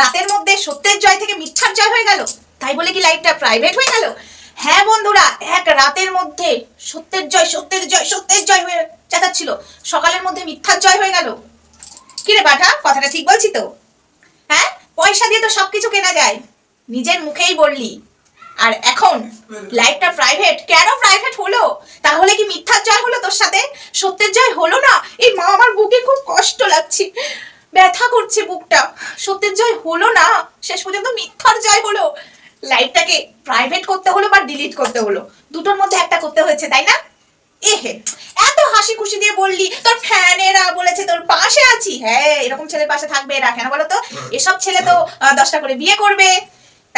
রাতের মধ্যে সত্যের জয় থেকে মিথ্যার জয় হয়ে গেল। তাই বলে কি লাইফটা প্রাইভেট হয়ে গেল? হ্যাঁ বন্ধুরা, এক রাতের মধ্যে সত্যের জয় সত্যের জয় সত্যের জয় হয়ে চেঁচাচ্ছিল সকালের মধ্যে মিথ্যার জয় হয়ে গেল। কিরে বাটা, কথাটা ঠিক বলছি তো? হ্যাঁ পয়সা দিয়ে তো সবকিছু কেনা যায়। নিজের মুখেই বললি। আর এখন লাইফটা প্রাইভেট কেন প্রাইভেট হলো? তাহলে কি মিথ্যার জয় হলো তোর সাথে? সত্যের জয় হলো না? এই মা, আমার বুকে খুব কষ্ট লাগছে। ব্যথা করছে বুকটা। সত্যের জয় হলো না, শেষ পর্যন্ত মিথ্যার জয় হলো। লাইফটাকে প্রাইভেট করতে হলো বা ডিলিট করতে হলো। দুটোর মধ্যে একটা করতে হয়েছে, তাই না? এহে, এত হাসি খুশি দিয়ে বললি, তোর ফ্যানেরা বলেছে তোর পাশে আছি। হ্যাঁ এরকম ছেলের পাশে থাকবে এরা। কেন বলো তো? এসব ছেলে তো দশটা করে বিয়ে করবে।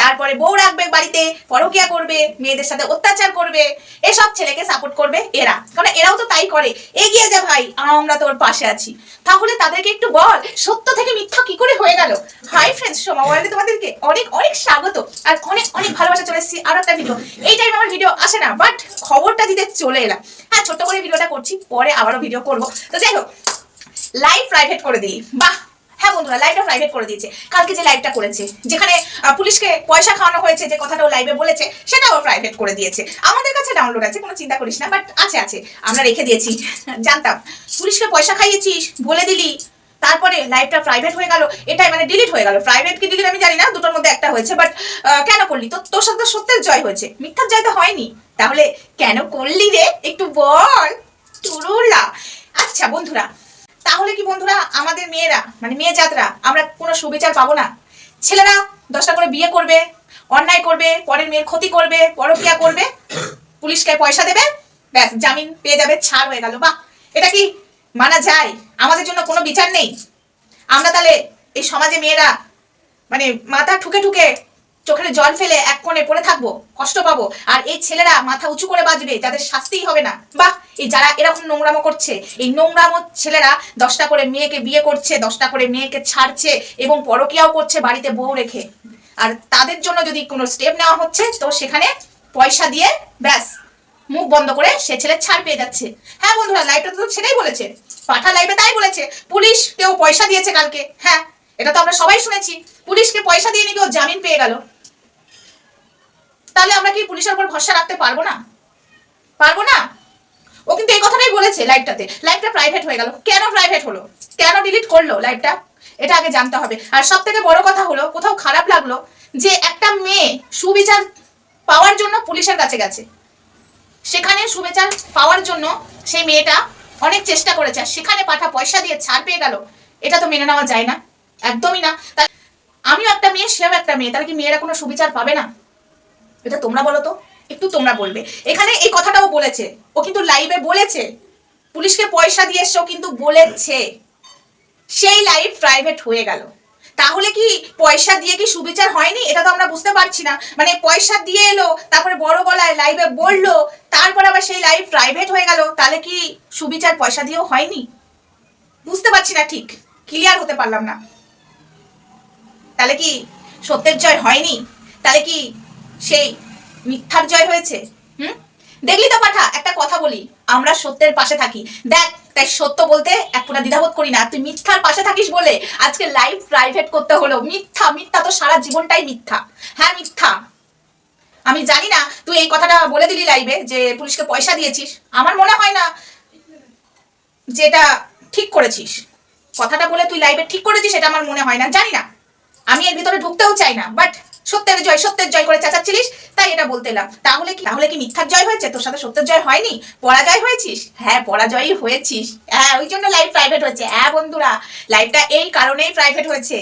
তারপরে বউ রাখবে বাড়িতে, পরকিয়া করবে, মেয়েদের সাথে অত্যাচার করবে, এসব ছেলেকে সাপোর্ট করবে এরা। কারণ এরাও তো তাই করে। এগিয়ে যা ভাই, আমরা তোর পাশে আছি। তাহলে তাদেরকে একটু বল, সত্য থেকে মিথ্যা কি করে হয়ে গেল? হাই ফ্রেন্ডস সোমা ওয়ার্ল্ডে তোমাদেরকে অনেক অনেক স্বাগত। আর অনেক অনেক ভালোবাসা চলে এসেছি আরও একটা ভিডিও এই টাইম আমার ভিডিও আসে না বাট খবরটা দিতে চলে এলাম। হ্যাঁ ছোট্ট করে ভিডিওটা করছি, পরে আবারও ভিডিও করব। তো যাই হোক লাইভ প্রাইভেট করে দিই। বাহ! হ্যাঁ বন্ধুরা লাইভটা প্রাইভেট করে দিয়েছে। কালকে যে লাইভটা করেছে, যেখানে পুলিশকে পয়সা খাওয়ানো হয়েছে, যে কথাটা ও লাইভে বলেছে, সেটাও প্রাইভেট করে দিয়েছে। আমাদের কাছে ডাউনলোড আছে, কোনো চিন্তা করিস না বাট আছে আছে। আমরা রেখে দিয়েছি। জানতাম, পুলিশকে পয়সা খাইয়েছিস, বলে দিলি, তারপরে লাইভটা প্রাইভেট হয়ে গেল, এটাই মানে ডিলিট হয়ে গেল। প্রাইভেট কি ডিলিট আমি জানি না, দুটোর মধ্যে একটা হয়েছে বাট কেন করলি? তো তোর সাথে সত্যের জয় হয়েছে। মিথ্যার জয় তো হয়নি। তাহলে কেন করলি রে? একটু বল। টুরুলা আচ্ছা বন্ধুরা তাহলে কি বন্ধুরা আমাদের মেয়েরা মানে মেয়ে জাতরা আমরা কোনো সুবিচার পাবো না? ছেলেরা দশটা করে বিয়ে করবে, অন্যায় করবে, পরের মেয়ের ক্ষতি করবে, পরকিয়া করবে, পুলিশকে পয়সা দেবে, ব্যাস, জামিন পেয়ে যাবে, ছাড় হয়ে গেল। বাহ, এটা কি মানা যায়? আমাদের জন্য কোনো বিচার নেই? আমরা তাহলে এই সমাজে মেয়েরা মানে মাথা ঠুকে ঠুকে চোখের জল ফেলে এক কোণে পড়ে থাকব, কষ্ট পাবো, আর এই ছেলেরা মাথা উঁচু করে বাজবে, যাদের শাস্তিই হবে না। বাহ, এই যারা এরকম নোংরামো করছে, এই নোংরামো ছেলেরা দশটা করে মেয়েকে বিয়ে করছে, দশটা করে মেয়েকে ছাড়ছে এবং পরকিয়াও করছে বাড়িতে বউ রেখে। আর তাদের জন্য যদি কোনো স্টেপ নেওয়া হচ্ছে, তো সেখানে পয়সা দিয়ে ব্যাস, মুখ বন্ধ করে সে ছেলে ছাড় পেয়ে যাচ্ছে। হ্যাঁ বন্ধুরা লাইভটা তো সেটাই বলেছে। পাঠা লাইভে তাই বলেছে, পুলিশ কেউ পয়সা দিয়েছে কালকে। হ্যাঁ এটা তো আমরা সবাই শুনেছি। পুলিশকে পয়সা দিয়ে নাকি ও জামিন পেয়ে গেল। তাহলে আমরা কি পুলিশের উপর ভরসা রাখতে পারব না? পারব না? ও কিন্তু এই কথাটাই বলেছে লাইভটাতে। লাইভটা প্রাইভেট হয়ে গেল। কেন প্রাইভেট হলো? কেন ডিলিট করল লাইভটা? এটা আগে জানতে হবে। আর সব থেকে বড় কথা হলো, কোথাও খারাপ লাগল যে একটা মেয়ে সুবিচার পাওয়ার জন্য পুলিশের কাছে গেছে। সেখানে সুবিচার পাওয়ার জন্য সেই মেয়েটা অনেক চেষ্টা করেছে, আর সেখানে পাঠা পয়সা দিয়ে ছাড় পেয়ে গেল। এটা তো মেনে নেওয়া যায় না। একদমই না। আমিও একটা মেয়ে, সেও একটা মেয়ে। তাহলে কি মেয়েরা কোনো সুবিচার পাবে না? এটা তোমরা বলো তো? একটু তোমরা বলবে। এখানে এই কথাটাও বলেছে। ও কিন্তু লাইভে বলেছে। পুলিশকে পয়সা দিয়ে এসছে কিন্তু বলেছে। সেই লাইভ প্রাইভেট হয়ে গেল। তাহলে কি পয়সা দিয়ে কি সুবিচার হয়নি? এটা তো আমরা বুঝতে পারছি না। মানে পয়সা দিয়ে এলো, তারপরে বড় গলায় লাইভে বলল, তারপর আবার সেই লাইভ প্রাইভেট হয়ে গেল। তাহলে কি সুবিচার পয়সা দিয়েও হয়নি? বুঝতে পারছি না ঠিক। ক্লিয়ার হতে পারলাম না। তাহলে কি সত্যের জয় হয়নি? তাহলে কি সেই মিথ্যার জয় হয়েছে, হুম? দেখলি তো পাঠা, একটা কথা বলি, আমরা সত্যের পাশে থাকি। দেখ, তাই সত্য বলতে এক ফোঁটা দ্বিধাবোধ করি না। তুই মিথ্যার পাশে থাকিস বলে আজকে লাইভ প্রাইভেট করতে হলো। মিথ্যা মিথ্যা তো সারা জীবনটাই মিথ্যা। হ্যাঁ মিথ্যা। আমি জানি না, তুই এই কথাটা বলে দিলি লাইভে যে পুলিশকে পয়সা দিয়েছিস। আমার মনে হয় না যেটা ঠিক করেছিস। কথাটা বলে তুই লাইভে ঠিক করেছিস, সেটা আমার মনে হয় না। জানি না। আমি এর ভিতরে ঢুকতেও চাই না বাট সত্যের জয় সত্যের জয় করে চেঁচাচ্ছিলিস? তাই এটা বলতে এলাম। তাহলে কি তাহলে কি মিথ্যার জয় হয়েছে? তোর সাথে সত্যের জয় হয়নি? পরাজয় হয়েছিস? হ্যাঁ পরাজয়ই হয়েছিস। হ্যাঁ ওই জন্য লাইভ প্রাইভেট হয়েছে। হ্যাঁ বন্ধুরা লাইভটা এই কারণেই প্রাইভেট হয়েছে।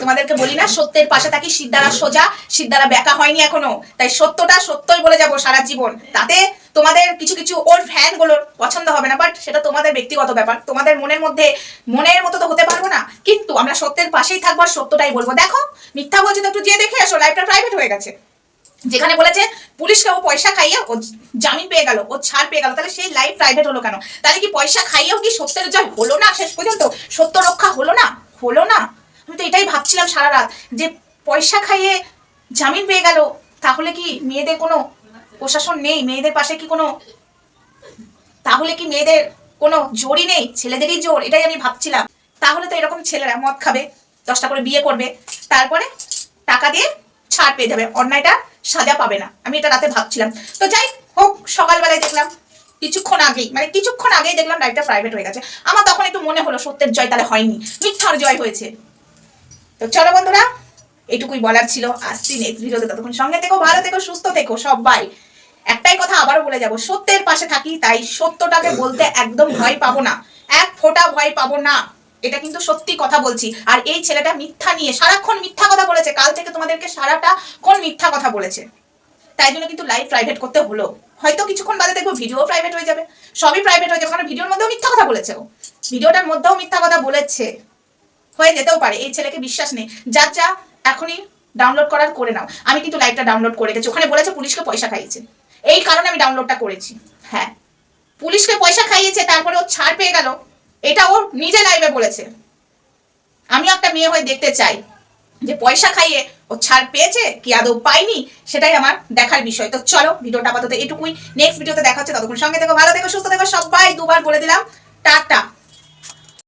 তোমাদেরকে বলি না, সত্যের পাশে থাকি, সিদ্ধারা সোজা, সিদ্ধারা বেকা হয়নি এখনও। তাই সত্যটা সত্যই বলে যাব সারা জীবন। তাতে তোমাদের কিছু কিছু ওর ফ্যানগুলোর পছন্দ হবে না বাট সেটা তোমাদের ব্যক্তিগত ব্যাপার। তোমাদের মনের মধ্যে, মনের মতো তো হতে আমরা সত্যের পাশেই থাকব আর সত্যটাই বলব। দেখো, মিথ্যা বলছি তো একটু যেয়ে দেখে আসো লাইফটা প্রাইভেট হয়ে গেছে। যেখানে বলেছে পুলিশকে ও পয়সা খাইয়ে ও জামিন পেয়ে গেল, ও ছাড় পেয়ে গেল, তাহলে সেই লাইফ প্রাইভেট হলো কেন? তাহলে কি পয়সা খাইয়েও কি সত্যের জয় হলো না শেষ পর্যন্ত? সত্য রক্ষা হলো না? হলো না? আমি তো এটাই ভাবছিলাম সারা রাত, যে পয়সা খাইয়ে জামিন পেয়ে গেল, তাহলে কি মেয়েদের কোনো প্রশাসন নেই? মেয়েদের পাশে কি কোনো, তাহলে কি মেয়েদের কোনো জোরই নেই? ছেলেদেরই জোর? এটাই আমি ভাবছিলাম। তাহলে তো এরকম ছেলেরা মদ খাবে, দশটা করে বিয়ে করবে, তারপরে টাকা দিয়ে ছাড় পেয়ে যাবে, অন্যায়টা সাজা পাবে না। আমি এটা রাতে ভাবছিলাম। তো যাই হোক, সকালবেলায় দেখলাম কিছুক্ষণ আগেই মানে কিছুক্ষণ আগেই দেখলাম লাইফটা প্রাইভেট হয়ে গেছে। আমার তখন একটু মনে হলো, সত্যের জয় তাহলে হয়নি, মিথ্যার জয় হয়েছে। তো চলো বন্ধুরা, এটুকুই বলার ছিল। আসছি নেক্সট ভিডিওতে ততক্ষণ সঙ্গে থেকো, ভালো থেকো, সুস্থ থেকো সবাই। একটাই কথা আবারও বলে যাব, সত্যের পাশে থাকি, তাই সত্যটাকে বলতে একদম ভয় পাবো না। এক ফোঁটা ভয় পাবো না। এটা কিন্তু সত্যি কথা বলছি। আর এই ছেলেটা মিথ্যা নিয়ে, সারাক্ষণ মিথ্যা কথা বলেছে। কাল থেকে তোমাদেরকে সারাটা কোন মিথ্যা কথা বলেছে। তাই জন্য কিন্তু লাইভ প্রাইভেট করতে হলো। হয়তো কিছুক্ষণ বাদে দেখব ভিডিও প্রাইভেট হয়ে যাবে। সবই প্রাইভেট হয়ে যাবে। কারণ ভিডিওর মধ্যেও মিথ্যা কথা বলেছে ও। ভিডিওটার মধ্যেও মিথ্যা কথা বলেছে। হয়ে যেতেও পারে। এই ছেলেকে বিশ্বাস নেই। যার যা, এখনই ডাউনলোড করার করে নাও। আমি কিন্তু লাইভটা ডাউনলোড করে গেছি। ওখানে বলেছে পুলিশকে পয়সা খাইয়েছে। এই কারণে আমি ডাউনলোডটা করেছি। হ্যাঁ। পুলিশকে পয়সা খাইয়েছে, তারপরে ও ছাড় পেয়ে গেল। এটা ওর নিজে লাইভে বলেছে। আমি একটা মেয়ে হয়ে দেখতে চাই। যে পয়সা খাইয়ে ও ছাড় পেয়েছে কি আদৌ পাইনি সেটাই আমার দেখার বিষয়। তো চলো, ভিডিওটা আপাতত এটুকুই। নেক্সট ভিডিওতে দেখা হচ্ছে, ততক্ষণ সঙ্গে দেখো ভালো দেখো সুস্থ দেখো সবাই দুবার বলে দিলাম। টাটা।